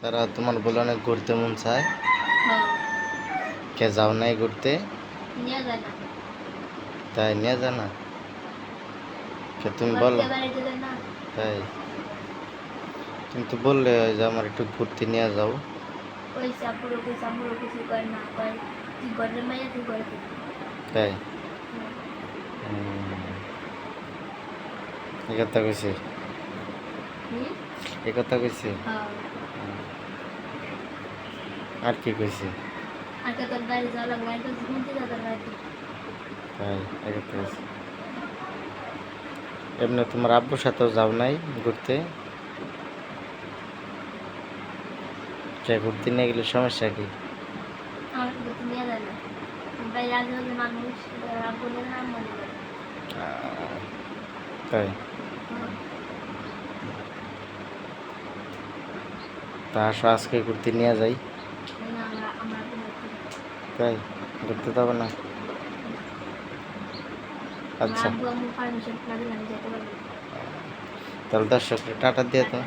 তারা তোমার বলে অনেক ঘুরতে মন চায়। কে যাও নাই ঘুরতে? তাই নিয়ে যা না? কে তুমি বলো? তাই। তুমি তো বললে যে আমার একটু ঘুরতে নিয়ে যাও। তুই? কথা কইছে। এ কথা কইছে? হ্যাঁ। আর কি কইছে? তাই এমনি তোমার আব্বুর সাথেও যাও নাই ঘুরতে? ঘুরতে নিয়ে গেলে সমস্যা কি? আমার তা আসো আজকে ঘুরতে নিয়ে যাই। তাই ঘুরতে যাব না। আচ্ছা। তাহলে দর্শককে টাটা দিয়ে তো।